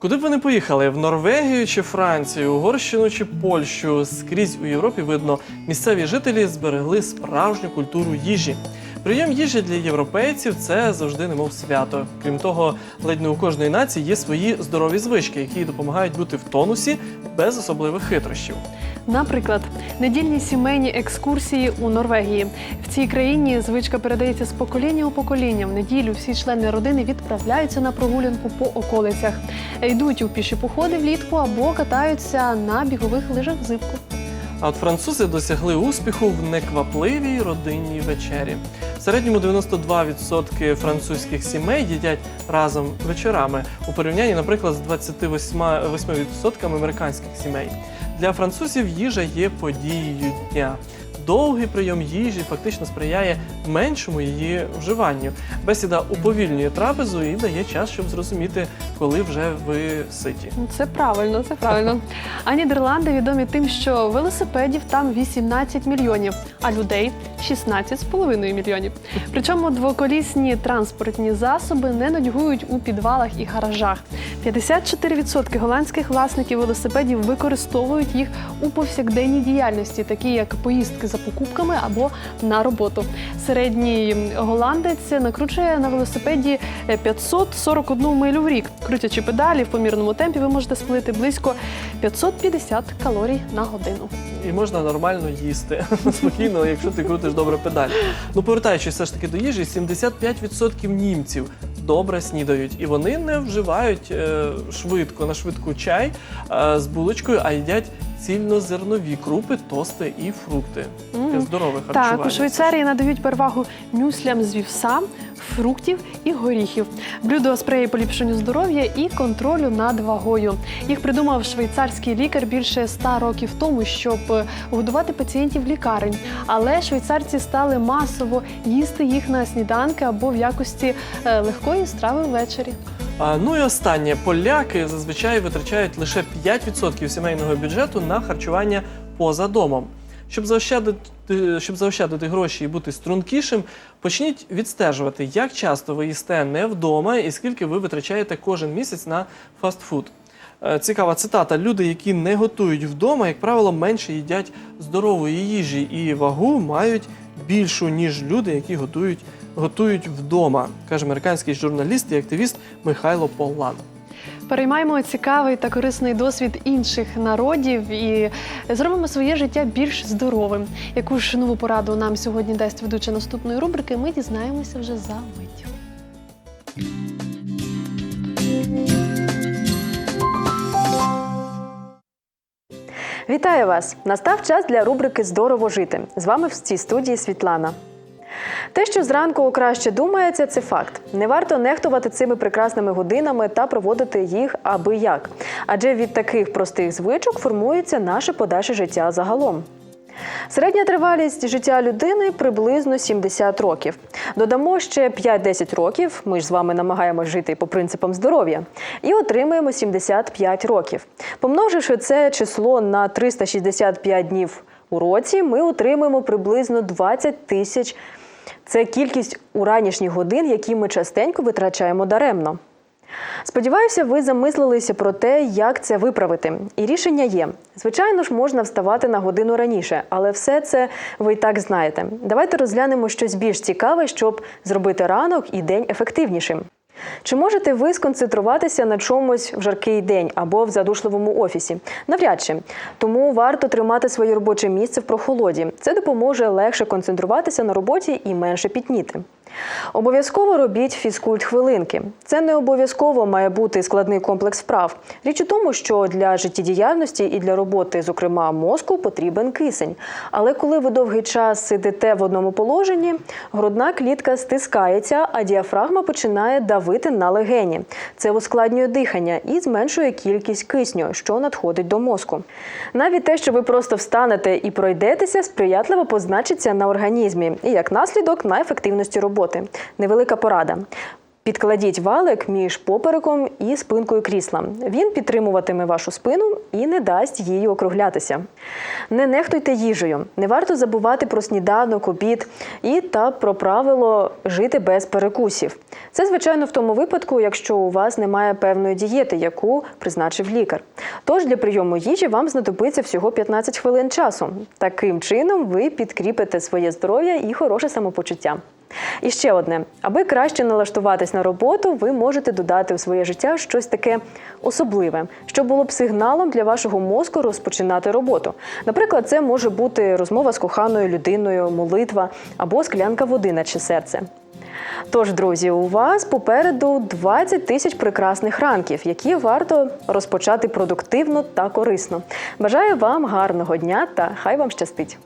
Куди б ви не поїхали в Норвегію чи Францію, Угорщину чи Польщу, скрізь у Європі видно, місцеві жителі зберегли справжню культуру їжі. Прийом їжі для європейців це завжди немов свято. Крім того, ледь не у кожної нації є свої здорові звички, які допомагають бути в тонусі без особливих хитрощів. Наприклад, недільні сімейні екскурсії у Норвегії. В цій країні звичка передається з покоління у покоління. В неділю всі члени родини відправляються на прогулянку по околицях, йдуть у піші походи влітку або катаються на бігових лижах взимку. А от французи досягли успіху в неквапливій родинній вечері. Середньому 92% французьких сімей їдять разом вечорами у порівнянні, наприклад, з 28% американських сімей. Для французів їжа є подією дня. Довгий прийом їжі фактично сприяє меншому її вживанню. Бесіда уповільнює трапезу і дає час, щоб зрозуміти, коли вже ви ситі. Ну, Це правильно, це правильно. А Нідерланди відомі тим, що велосипедів там 18 мільйонів, а людей 16,5 мільйонів. Причому двоколісні транспортні засоби не нудьгують у підвалах і гаражах. 54% голландських власників велосипедів використовують їх у повсякденній діяльності, такі як поїздки за покупками або на роботу. Середній голландець накручує на велосипеді 541 милю в рік. Крутячи педалі в помірному темпі, ви можете спалити близько 550 калорій на годину. І можна нормально їсти спокійно, якщо ти крутиш добре педаль. Ну, повертаючись все ж таки до їжі, 75% німців добре снідають, і вони не вживають е, швидко на швидку чай е, з булочкою, а їдять цільнозернові крупи, тости і фрукти. Mm. Мгм. здорове харчування. Так, у Швейцарії надають перевагу мюслям з вівса, фруктів і горіхів. Блюдо сприє поліпшенню здоров'я і контролю над вагою. Їх придумав швейцарський лікар більше ста років тому, щоб е, годувати пацієнтів лікарень. Але швейцарці стали масово їсти їх на сніданки або в якості е, легкої страви ввечері. Ну і останнє поляки зазвичай витрачають лише 5% сімейного бюджету на харчування поза домом. Щоб заощадити, щоб заощадити гроші і бути стрункішим, почніть відстежувати, як часто ви їсте не вдома і скільки ви витрачаєте кожен місяць на фастфуд. Е, Цікава цитата: люди, які не готують вдома, як правило, менше їдять здорової їжі і вагу мають більшу, ніж люди, які готують, готують вдома, каже американський журналіст і активіст Михайло Полан. Переймаємо цікавий та корисний досвід інших народів і зробимо своє життя більш здоровим. Яку ж нову пораду нам сьогодні дасть ведуча наступної рубрики, ми дізнаємося вже за мить. Вітаю вас! Настав час для рубрики Здорово жити. З вами в цій студії Світлана. Те, що зранку краще думається, це факт. Не варто нехтувати цими прекрасними годинами та проводити їх аби як. Адже від таких простих звичок формується наше подальше життя загалом. Середня тривалість життя людини приблизно 70 років. Додамо ще 5-10 років. Ми ж з вами намагаємось жити по принципам здоров'я, і отримаємо 75 років. Помноживши це число на 365 днів у році, ми отримаємо приблизно 20 тисяч. Це кількість уранішніх годин, які ми частенько витрачаємо даремно. Сподіваюся, ви замислилися про те, як це виправити. І рішення є. Звичайно ж, можна вставати на годину раніше, але все це ви і так знаєте. Давайте розглянемо щось більш цікаве, щоб зробити ранок і день ефективнішим. Чи можете ви сконцентруватися на чомусь в жаркий день або в задушливому офісі? Навряд чи. Тому варто тримати своє робоче місце в прохолоді. Це допоможе легше концентруватися на роботі і менше пітніти. Обов'язково робіть фізкульт хвилинки. Це не обов'язково має бути складний комплекс вправ. Річ у тому, що для життєдіяльності і для роботи, зокрема мозку, потрібен кисень. Але коли ви довгий час сидите в одному положенні, грудна клітка стискається, а діафрагма починає давити на легені. Це ускладнює дихання і зменшує кількість кисню, що надходить до мозку. Навіть те, що ви просто встанете і пройдетеся, сприятливо позначиться на організмі і як наслідок на ефективності роботи. Невелика порада. Підкладіть валик між попереком і спинкою крісла. Він підтримуватиме вашу спину і не дасть їй округлятися. Не нехтуйте їжею. Не варто забувати про сніданок, обід і та про правило жити без перекусів. Це, звичайно, в тому випадку, якщо у вас немає певної дієти, яку призначив лікар. Тож для прийому їжі вам знадобиться всього 15 хвилин часу. Таким чином ви підкріпите своє здоров'я і хороше самопочуття. І ще одне: аби краще налаштуватись на роботу, ви можете додати у своє життя щось таке особливе, що було б сигналом для вашого мозку розпочинати роботу. Наприклад, це може бути розмова з коханою людиною, молитва або склянка води наче серце. Тож, друзі, у вас попереду 20 тисяч прекрасних ранків, які варто розпочати продуктивно та корисно. Бажаю вам гарного дня та хай вам щастить!